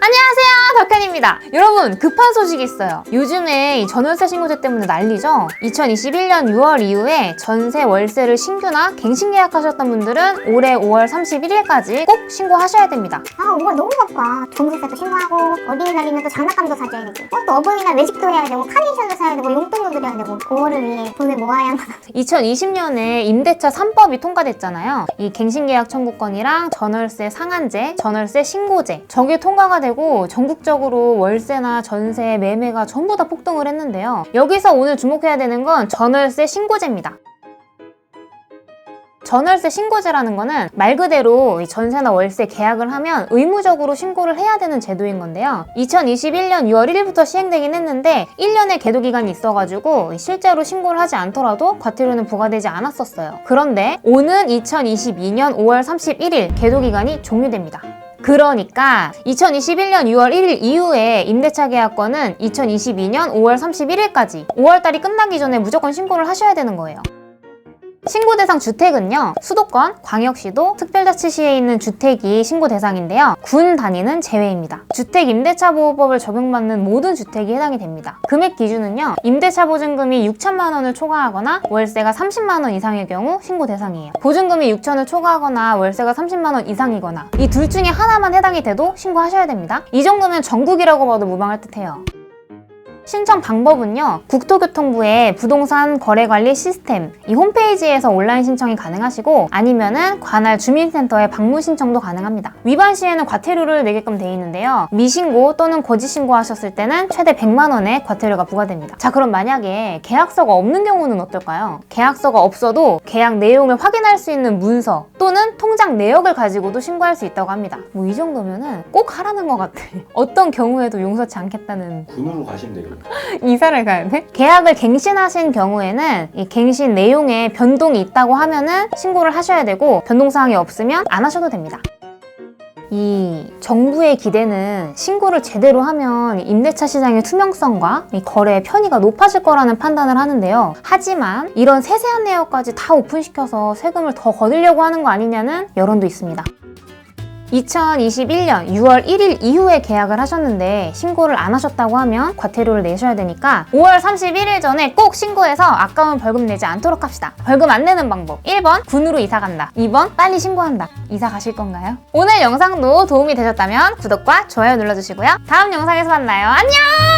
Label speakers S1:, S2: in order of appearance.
S1: 안녕하세요 덕현입니다. 여러분 급한 소식이 있어요. 요즘에 이 전월세 신고제 때문에 난리죠? 2021년 6월 이후에 전세 월세를 신규나 갱신 계약하셨던 분들은 올해 5월 31일까지 꼭 신고하셔야 됩니다.
S2: 아, 오가 너무 바빠. 종부세도 신고하고, 어린이날이면 또 장난감도 사줘야 되고, 어, 또 어버이날 외식도 해야 되고, 카네이션도 사야 되고, 드려야 되고, 그거를 위해 돈을 모아야만.
S1: 2020년에 임대차 3법이 통과됐잖아요. 이 갱신계약 청구권이랑 전월세 상한제, 전월세 신고제 저게 통과가 되고 전국적으로 월세나 전세, 매매가 전부 다 폭등을 했는데요. 여기서 오늘 주목해야 되는 건 전월세 신고제입니다. 전월세 신고제라는 거는 말 그대로 이 전세나 월세 계약을 하면 의무적으로 신고를 해야 되는 제도인 건데요. 2021년 6월 1일부터 시행되긴 했는데 1년의 계도 기간이 있어가지고 실제로 신고를 하지 않더라도 과태료는 부과되지 않았었어요. 그런데 오는 2022년 5월 31일 계도 기간이 종료됩니다. 그러니까 2021년 6월 1일 이후에 임대차 계약권은 2022년 5월 31일까지 5월달이 끝나기 전에 무조건 신고를 하셔야 되는 거예요. 신고 대상 주택은요, 수도권, 광역시도, 특별자치시에 있는 주택이 신고 대상인데요. 군 단위는 제외입니다. 주택 임대차 보호법을 적용받는 모든 주택이 해당이 됩니다. 금액 기준은요, 임대차 보증금이 6천만 원을 초과하거나 월세가 30만 원 이상의 경우 신고 대상이에요. 보증금이 6천을 초과하거나 월세가 30만 원 이상이거나 이 둘 중에 하나만 해당이 돼도 신고하셔야 됩니다. 이 정도면 전국이라고 봐도 무방할 듯해요. 신청 방법은요. 국토교통부의 부동산 거래관리 시스템 이 홈페이지에서 온라인 신청이 가능하시고 아니면은 관할 주민센터에 방문 신청도 가능합니다. 위반 시에는 과태료를 내게끔 돼 있는데요. 미신고 또는 거짓 신고하셨을 때는 최대 100만 원의 과태료가 부과됩니다. 자, 그럼 만약에 계약서가 없는 경우는 어떨까요? 계약서가 없어도 계약 내용을 확인할 수 있는 문서 또는 통장 내역을 가지고도 신고할 수 있다고 합니다. 뭐 이 정도면은 꼭 하라는 것 같아. 어떤 경우에도 용서치 않겠다는
S3: 군으로 가시면 되겠네요.
S1: 이사를 가야 돼? 계약을 갱신하신 경우에는 이 갱신 내용에 변동이 있다고 하면은 신고를 하셔야 되고 변동 사항이 없으면 안 하셔도 됩니다. 이 정부의 기대는 신고를 제대로 하면 임대차 시장의 투명성과 이 거래의 편의가 높아질 거라는 판단을 하는데요. 하지만 이런 세세한 내역까지 다 오픈시켜서 세금을 더 거두려고 하는 거 아니냐는 여론도 있습니다. 2021년 6월 1일 이후에 계약을 하셨는데 신고를 안 하셨다고 하면 과태료를 내셔야 되니까 5월 31일 전에 꼭 신고해서 아까운 벌금 내지 않도록 합시다. 벌금 안 내는 방법 1번 군으로 이사 간다 2번 빨리 신고한다 이사 가실 건가요? 오늘 영상도 도움이 되셨다면 구독과 좋아요 눌러주시고요. 다음 영상에서 만나요. 안녕!